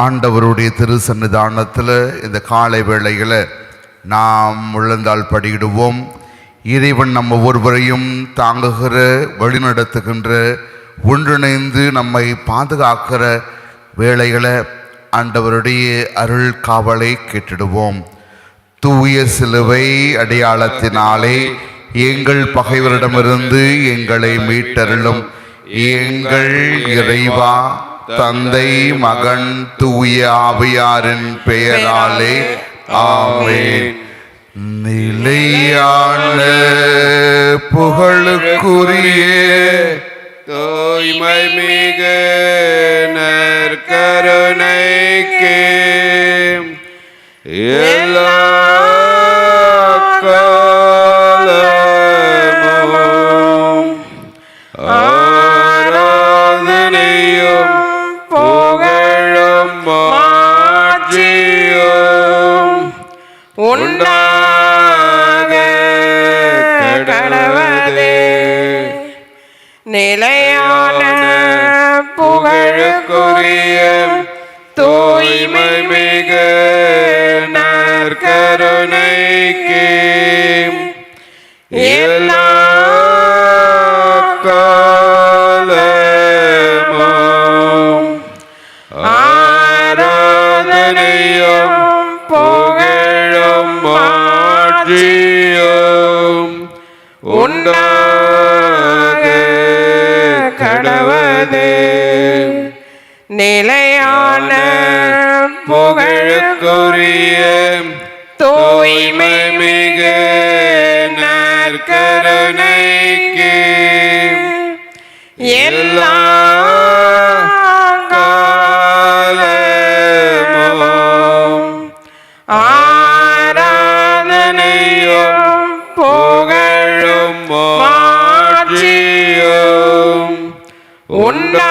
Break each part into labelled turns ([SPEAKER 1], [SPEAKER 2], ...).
[SPEAKER 1] ஆண்டவருடைய திரு சன்னிதானத்தில் இந்த காலை வேளையில் நாம் விழுந்தால் படியிடுவோம். இறைவன் நம்ம ஒவ்வொருவரையும் தாங்குகிற வழிநடத்துகின்ற ஒன்றிணைந்து நம்மை பாதுகாக்கிற வேளைகளை ஆண்டவருடைய அருள் காவலை கேட்டிடுவோம். தூய சிலுவை அடையாளத்தினாலே எங்கள் பகைவரிடமிருந்து எங்களை மீட்டருளும். எங்கள் இறைவா தந்தை மகன் தூய ஆவியாரின் பெயராலே ஆமென். நிலையான புகழுக்குரிய
[SPEAKER 2] தூய்மை மிக நற்கருணைக்கு. எல்லா
[SPEAKER 3] நிலையான
[SPEAKER 2] புகழுக்குரிய தூய்மை மிகு நற்கருணைக்கு எல்லா ஆராதனையும் புகழும் மாற்றியும் உண்டாக
[SPEAKER 3] நிலையான
[SPEAKER 2] புகழுக்குரிய தூய்மை மிக நற்கருணைக்கு எல்லா புகழும் உண்டா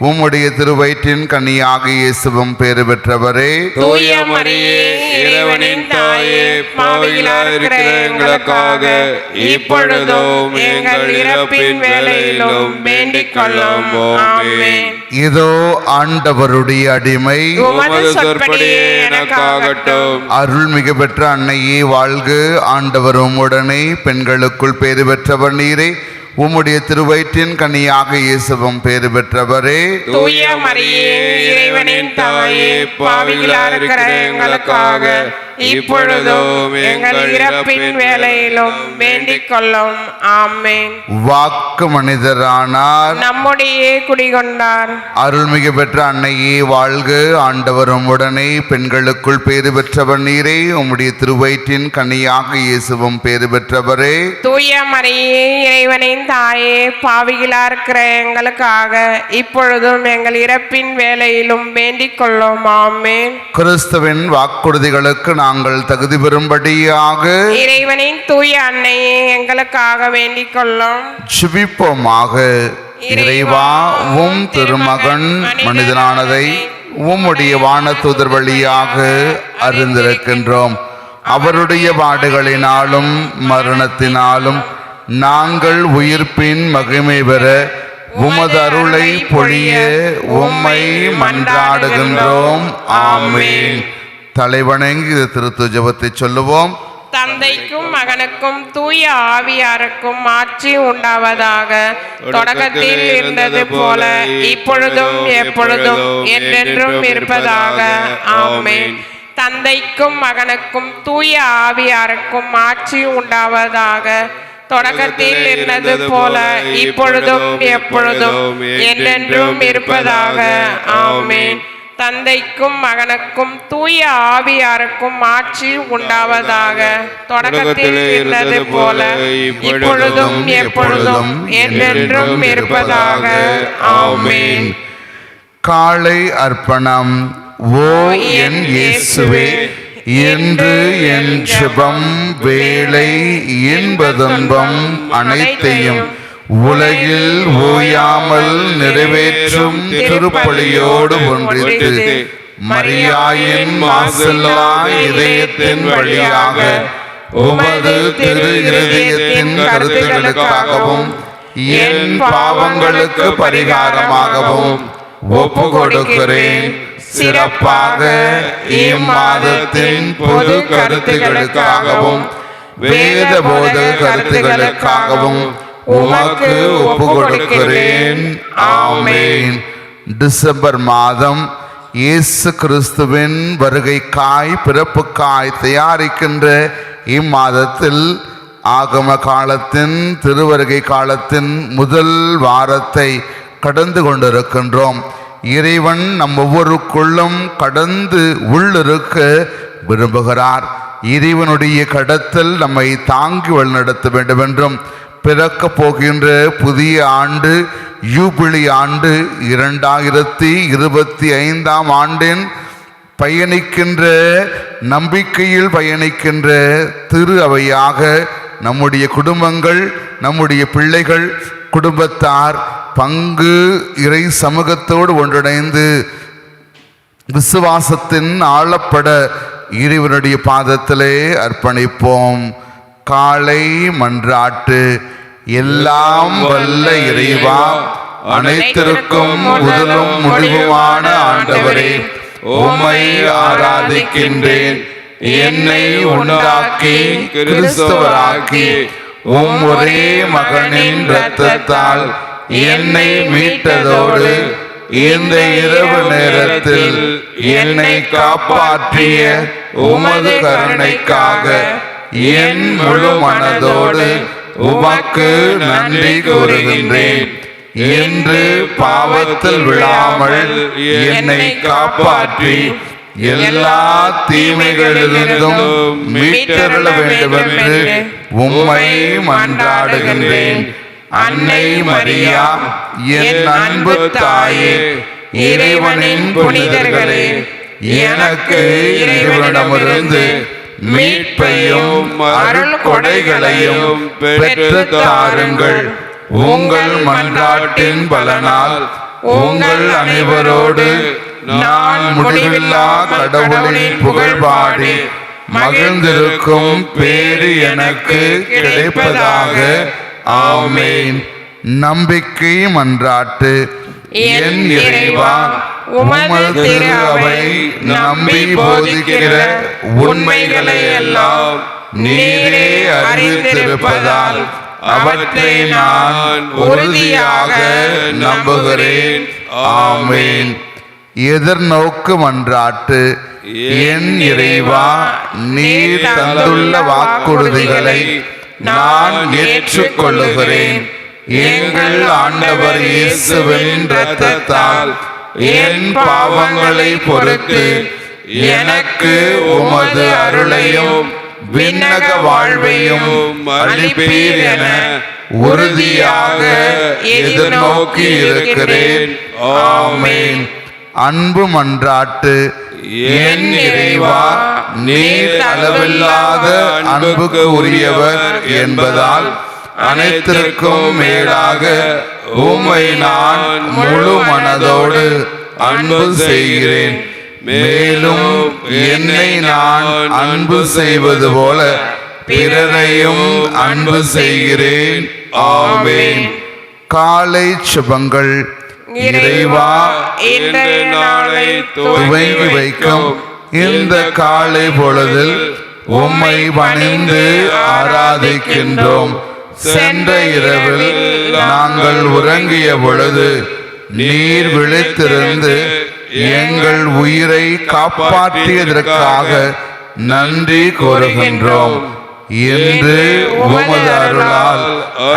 [SPEAKER 1] உம்முடைய திருவயிற்றின் கன்னியாக இயேசுவும் பேறு பெற்றவரே.
[SPEAKER 3] தூய மரியே இறைவனின் தாயே பாவிகளாய் இருக்கிற எங்களுக்காக இப்பொழுதும் எங்கள் இறப்பின் வேளையிலும் வேண்டிக் கொள்ளும்
[SPEAKER 1] இதோ ஆண்டவருடைய அடிமை.
[SPEAKER 3] சொற்படியே எனக்காகட்டும்.
[SPEAKER 1] அருள்மிகு பெற்ற அன்னையே வாழ்க. ஆண்டவர் உம்முடனே பெண்களுக்குள் பேறு பெற்றவர் நீரே. உம்முடைய திருவயிற்றின் கன்னியாக இயேசுவும் பேறு பெற்றவரே.
[SPEAKER 3] தூய மரியே இறைவனின் தாயே பாவிகளாய் இருக்கிற எங்களுக்காக இப்பொழுதும் எங்கள் இறப்பின் வேளையிலும் வேண்டிக் கொள்ளும். ஆமென்.
[SPEAKER 1] வாக்கு மனிதரானார்.
[SPEAKER 3] நம்முடைய குடிகொண்டார்.
[SPEAKER 1] அருள்மிகு பெற்ற அன்னையே வாழ்க. ஆண்டவர் உம்முடனே பெண்களுக்குள் பேறு பெற்றவர் நீரே. உம்முடைய திருவயிற்றின் கன்னியாக இயேசுவும் பேறு பெற்றவரே.
[SPEAKER 3] தூய மரியே இறைவனின் தாயே பாவிகளா இருக்கிற எங்களுக்காக இப்பொழுதும் எங்கள் இறப்பின் வேளையிலும் வேண்டிக் கொள்ளும். ஆமென்.
[SPEAKER 1] கிறிஸ்துவின் வாக்குறுதிகளுக்கு நாங்கள் தகுதி பெறும்படியாக
[SPEAKER 3] இறைவனின் தூய அன்னையே எங்களுக்காக வேண்டிக் கொள்ளும்.
[SPEAKER 1] ஜெபிப்போமாக. இறைவா உம் திருமகன் மனிதனானதை உம்முடைய வானதூதர் வழியாக அறிந்திருக்கின்றோம். அவருடைய பாடுகளினாலும் மரணத்தினாலும் நாங்கள் உயிர்ப்பின் மகிமை பெற உமது அருளை பொழிய உம்மை மன்றாடுகின்றோம். ஆமென். தலைவணங்கி இது திருத்து ஜெபத்தை சொல்லுவோம்.
[SPEAKER 3] தந்தைக்கும் மகனுக்கும் தூய ஆவியாருக்கும் ஆட்சி உண்டாவதாக. தொடக்கத்தில் இருந்தது போல இப்பொழுதும் எப்பொழுதும் என்றென்றும் இருப்பதாக. ஆமென். தந்தைக்கும் மகனுக்கும் தூய ஆவியாருக்கும் ஆட்சி உண்டாவதாக. தொடக்கத்தில் இருந்தது போல இப்பொழுதும் எப்பொழுதும் என்றென்றும் இருப்பதாக. ஆமென். தந்தைக்கும் மகனுக்கும் தூய ஆவியாருக்கும் ஆட்சி உண்டாவதாக. தொடக்கத்தில் இருந்தது போல இப்பொழுதும் எப்பொழுதும் என்றென்றும் இருப்பதாக. ஆமென்.
[SPEAKER 1] காலை அர்ப்பணம். ஓ என் இயேசுவே. என்று என் சுபம் வேலை இன்பதுன்பம் அனைத்தையும் உலகில் ஓயாமல் நிறைவேற்றும் திருப்பலியோடு ஒன்றித்து மரியாயின் மாசல்லா இதயத்தின் வழியாக உமது திரு இருதயத்தின் கருத்துகளுக்காகவும் என் பாவங்களுக்கு பரிகாரமாகவும் ஒப்பு கொடுக்கிறேன் சிறப்பாக இம்மாதத்தின் பொது கருத்துகளுக்காகவும் வேத போத கருத்துகளுக்காகவும் உமக்கு ஒப்பு கொடுக்கிறேன் ஆமேன். டிசம்பர் மாதம் இயேசு கிறிஸ்துவின் வருகைக்காய் பிறப்புக்காய் தயாரிக்கின்ற இம்மாதத்தில் ஆகம காலத்தின் திருவருகை காலத்தின் முதல் வாரத்தை கடந்து கொண்டிருக்கின்றோம். இறைவன் நம் ஒவ்வொருக்குள்ளும் கடந்து உள்ளிருக்க விரும்புகிறார். இறைவனுடைய கடத்தல் நம்மை தாங்கி வழிநடத்த வேண்டும் என்றும் பிறக்க போகின்ற புதிய ஆண்டு யூபிலி ஆண்டு இரண்டாயிரத்தி இருபத்தி ஐந்தாம் ஆண்டின் பயணிக்கின்ற நம்பிக்கையில் பயணிக்கின்ற திரு அவையாக நம்முடைய குடும்பங்கள் நம்முடைய பிள்ளைகள் குடும்பத்தார் பங்கு இறை சமூகத்தோடு ஒன்றிணைந்து விசுவாசத்தின் ஆழப்பட இறைவனுடைய பாதத்திலே அர்ப்பணிப்போம். காலை மன்றாட்டு எல்லாம் வல்ல இறைவா அனைத்திற்கும் முதலும் முடிவுமான ஆண்டவரே உமை ஆராதிக்கின்றேன். என்னை உண்டாக்கி கிறிஸ்தவராக்கி உம் ஒரே மகனின் இரத்தத்தால் என்னை மீட்டதோடு இந்த இரவு நேரத்தில் என்னை காப்பாற்றிய உமது கருணைக்காக என் முழு மனதோடு உமக்கு நன்றி கூறுகின்றேன். என்று பாவத்தில் விழாமல் என்னை காப்பாற்றி எல்லா தீமைகளிலிருந்தும் மீட்டருள வேண்டும் என்று உம்மை மன்றாடுகின்றேன். அன்னை மரியா என் அன்பு தாயே இறைவனின் புனிதர்களே எனக்கு இறைவனிடமிருந்து மீட்பையும் அருள் கொடைகளையும் பெற்று தாருங்கள் உங்கள் மன்றாட்டின் பலனால் உங்கள் அனைவரோடு நான் முடிவில்லா கடவுளின் புகழ்பாடி மகிழ்ந்திருக்கும் பேறு எனக்கு கிடைப்பதாக. ஆமேன். நம்பிக்கை மன்றாட்டு என் இறைவா உமது திரு அவை நம்பி போதிக்கிற உண்மைகளை எல்லாம் நீரே அறிந்திருப்பதால் அவற்றை நான் உறுதியாக நம்புகிறேன். ஆமேன். எதிர்நோக்கு மன்றாட்டு என் இறைவா நீர் தந்துள்ள வாக்குறுதிகளை நான் ஏற்றுக்கொள்ளுகிறேன். எங்கள் ஆண்டவர் இயேசுவின் இரத்தத்தால் என் பாவங்களை பொறுத்து எனக்கு உமது அருளையும் விண்ணக வாழ்வையும் அளிப்பீர் என உறுதியாக எதிர்நோக்கி இருக்கிறேன். ஆமேன். அன்பு மன்றாட்டு. என் இறைவா நீர் அளவில்லாத அன்புக்கு உரியவர் என்பதால் அனைத்திற்கும் மேலாக உம்மை நான் முழு மனதோடு அன்பு செய்கிறேன். மேலும் என்னை நான் அன்பு செய்வது போல பிறரையும் அன்பு செய்கிறேன். ஆமென். காலை சுபங்கள். இறைவா
[SPEAKER 3] இன்றைய நாளை
[SPEAKER 1] துவங்கி வைக்கும் இந்த காலை பொழுதில் உம்மை பணிந்து ஆராதிக்கின்றோம். சென்ற இரவில் நாங்கள் உறங்கிய பொழுது நீர் விழித்திருந்து எங்கள் உயிரை காப்பாற்றியதற்காக நன்றி கூறுகின்றோம் என்று உமது அருளால்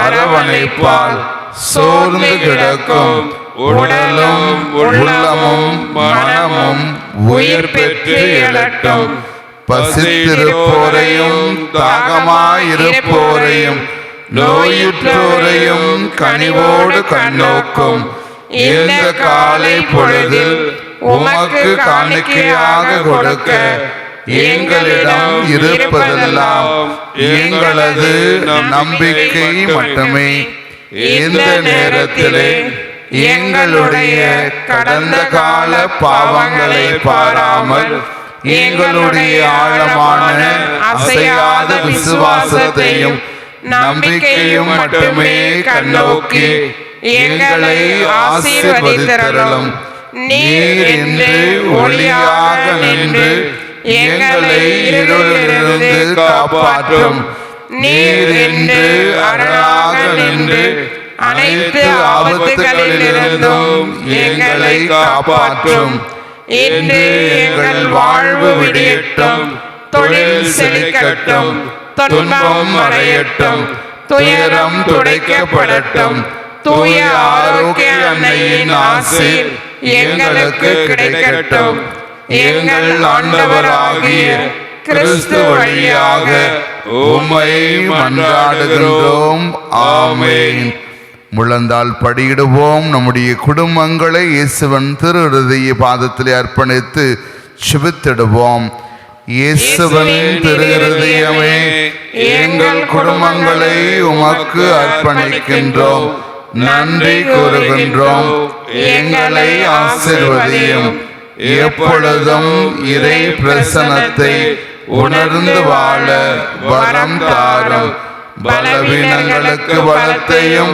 [SPEAKER 1] அரவணைப்பால் சோர்ந்து கிடக்கும். உடலும் உள்ளமும் மனமும் உயிர் பெற்று எழட்டும். பசித்திருப்போரையும் தாகமாயிருப்போரையும் நோயுற்றோரையும் கனிவோடு கண்ணோக்கும். இந்த காலை பொழுதில் உமக்கு காணிக்கையாக கொடுக்க எங்களிடம் இருப்பதெல்லாம் எங்களது நம்பிக்கை மட்டுமே. இந்த நேரத்திலே எங்களுடைய கடந்த கால பாவங்களை பாராமல் எங்களுடைய ஆழமான அசையாத விசுவாசத்தையும் நம்பிக்கையும் மட்டுமே கண்ணோக்கி எங்களை ஆசீர்வதித்தரலும் நீர் என்று ஒளியாக நின்று எங்களை இருளிலிருந்து காப்பாற்றும் நீர் என்று அரணாக நின்று அனைத்து ஆபத்துகளிலிருந்தும் எங்களை காப்பாற்றும். இன்று எங்கள் வாழ்வு விடியட்டும். தொழில் செழிக்கட்டும். துன்பம் அடையட்டும். துயரம் துடைக்கப்படட்டும். தூய ஆரோக்கிய அன்னையின் ஆசை எங்களுக்கு கிடைக்கட்டும். எங்கள் ஆண்டவராகிய கிறிஸ்து வழியாக உம்மை மன்றாடுகிறோம் ஆமேன். முழந்தால் படியிடுவோம். நம்முடைய குடும்பங்களை இயேசுவன் திரு இருதய பாதத்திலே அர்ப்பணித்து செபித்திடுவோம். இயேசுவன் திரு இருதயமே எங்கள் குடும்பங்களை உமக்கு அர்ப்பணிக்கின்றோம். நன்றி கூறுகின்றோம். எங்களை ஆசிர்வதியும். எப்பொழுதும் இறை பிரசனத்தை உணர்ந்து வாழ வரம் தாரும். பலவீனங்களுக்கு பலத்தையும்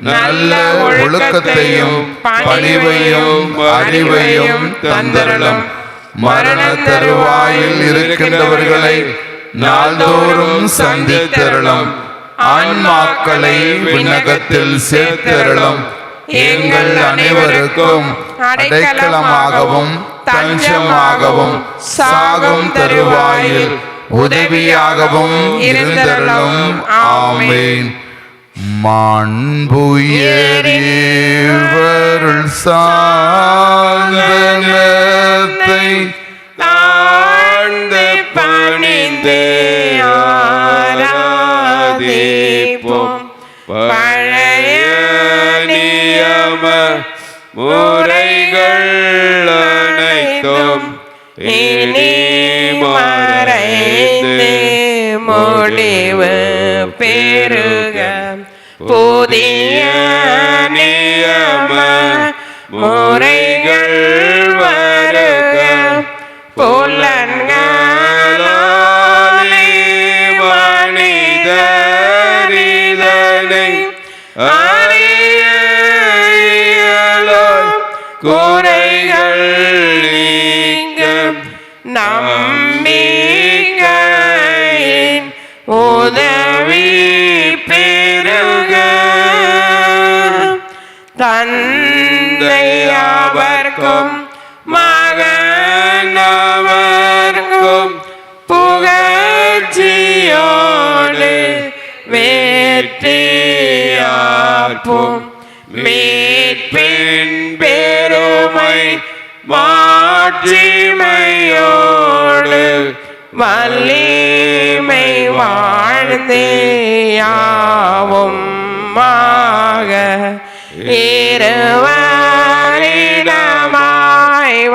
[SPEAKER 1] நல்ல ஒழுக்கத்தையும் பணிவையும் அறிவையும் தந்தரலும் மரண தருவாயில் இருக்கின்றவர்களை நாள்தோறும் சந்தித்தரலும் ஆன்மாக்களை விண்ணகத்தில் சேர்த்தரலும் எங்கள் அனைவருக்கும் அடைக்கலமாகவும் தஞ்சமாகவும் சாகும் தருவாயில் உதவியாகவும் இருந்தருளும். ஆமேன். மாண்புயர்வருள் சாந்தனத்தை
[SPEAKER 2] தாழ்ந்து பணிந்து ஆராதிப்போம். பழைய நியம முறைகள் அனைத்தும் இனி மறைந்து
[SPEAKER 3] முடிவு உதவி பெருக தந்தையாவர்க்கும் மகனவர்க்கும் புகழ்ச்சியோடு வேற்றியார்ப்பும் மீட்பின் பெருமை மாட்சிமையோடு வல்லிமை வா யாவும் மாக இருவரிடமாய்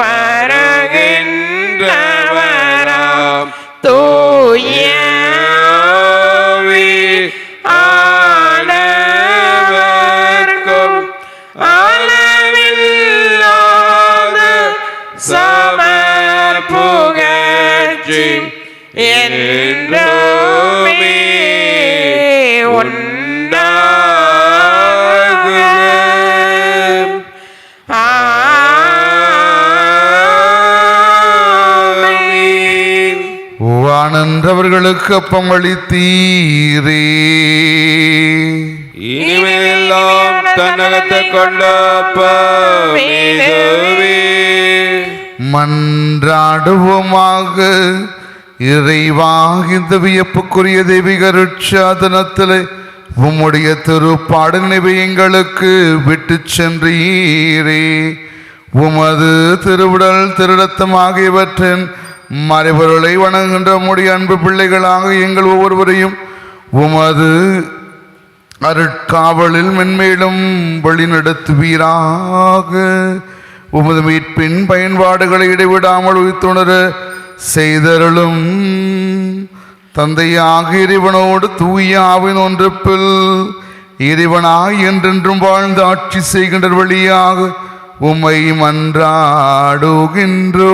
[SPEAKER 1] வானன்றவர்களுக்கு அப்பம் அளித்தீரே.
[SPEAKER 2] இனிமேலாம் தன்னகத்தை கொண்ட மீதுவே
[SPEAKER 1] மன்றாடுவோமாக. இறைவா இந்த வியப்புக்குரிய தெய்வீக ருட்சாதனத்திலே உம்முடைய திருப்பாடு நினைவை எங்களுக்கு விட்டு சென்றீரே. உமது திருவுடல் திருடத்தம் ஆகியவற்றின் மறைபொருளை வணங்குகின்ற உம்முடைய அன்பு பிள்ளைகளாக எங்கள் ஒவ்வொருவரையும் உமது அருட்காவலில் மென்மேலும் வழிநடத்துவீராக. உமது மீட்பின் பயன்பாடுகளை இடைவிடாமல் உயிர்த்துணர செய்தருளும் தந்தையாக இறைவனோடு தூயாவின் ஒன்றுப்பில் இறைவனாய் என்றென்றும் வாழ்ந்து ஆட்சி செய்கின்ற வழியாக உம்மை மன்றாடுகின்றோ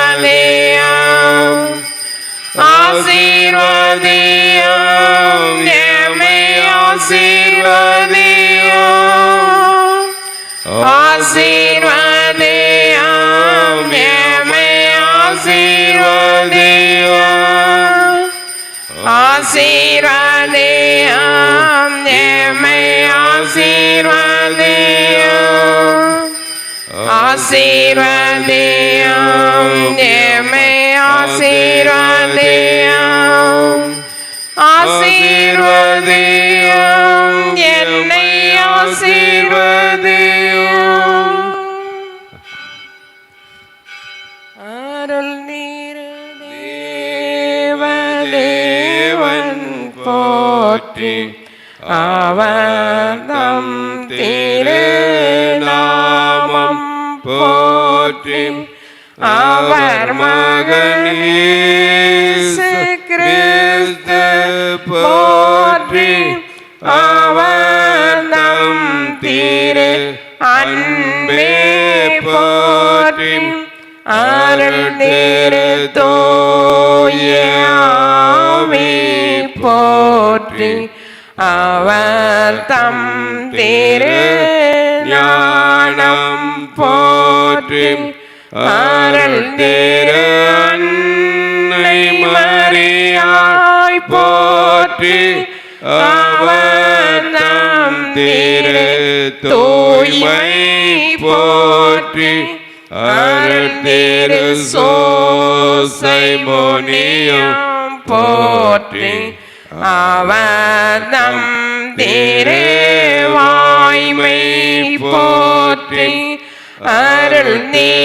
[SPEAKER 3] ஆசீர்வதியும் எம்மை ஆசீர்வதியும் ஆசீர்வதியும் எம்மை ஆசீர்வதியும் ஆசீர்வதியும் எம்மை ஆசீர்வதியும் ஆசீர்வதியும் எம்மை ஆசீர்வதியும் ஆசீர்வதியும் என்னை ஆசீர்வதியும் அருள் நீர் தேவதேவன் போற்றி அவன் போற்றி. அவர் மகனேசு கிறிஸ்து போற்றி. அவதம் திரு அன்பே போற்றி. அருள் திரு தோயாமே போற்றி. அவர் தம் திரு ஞானம் போற்றி அருள் திரு அன்னை மரியாய் போற்றி அவர் தம் திரு தூய்மை போற்றி அருள் திரு சோசை முனியும் போற்றி அவதம் திரு வாய்மை போற்றி need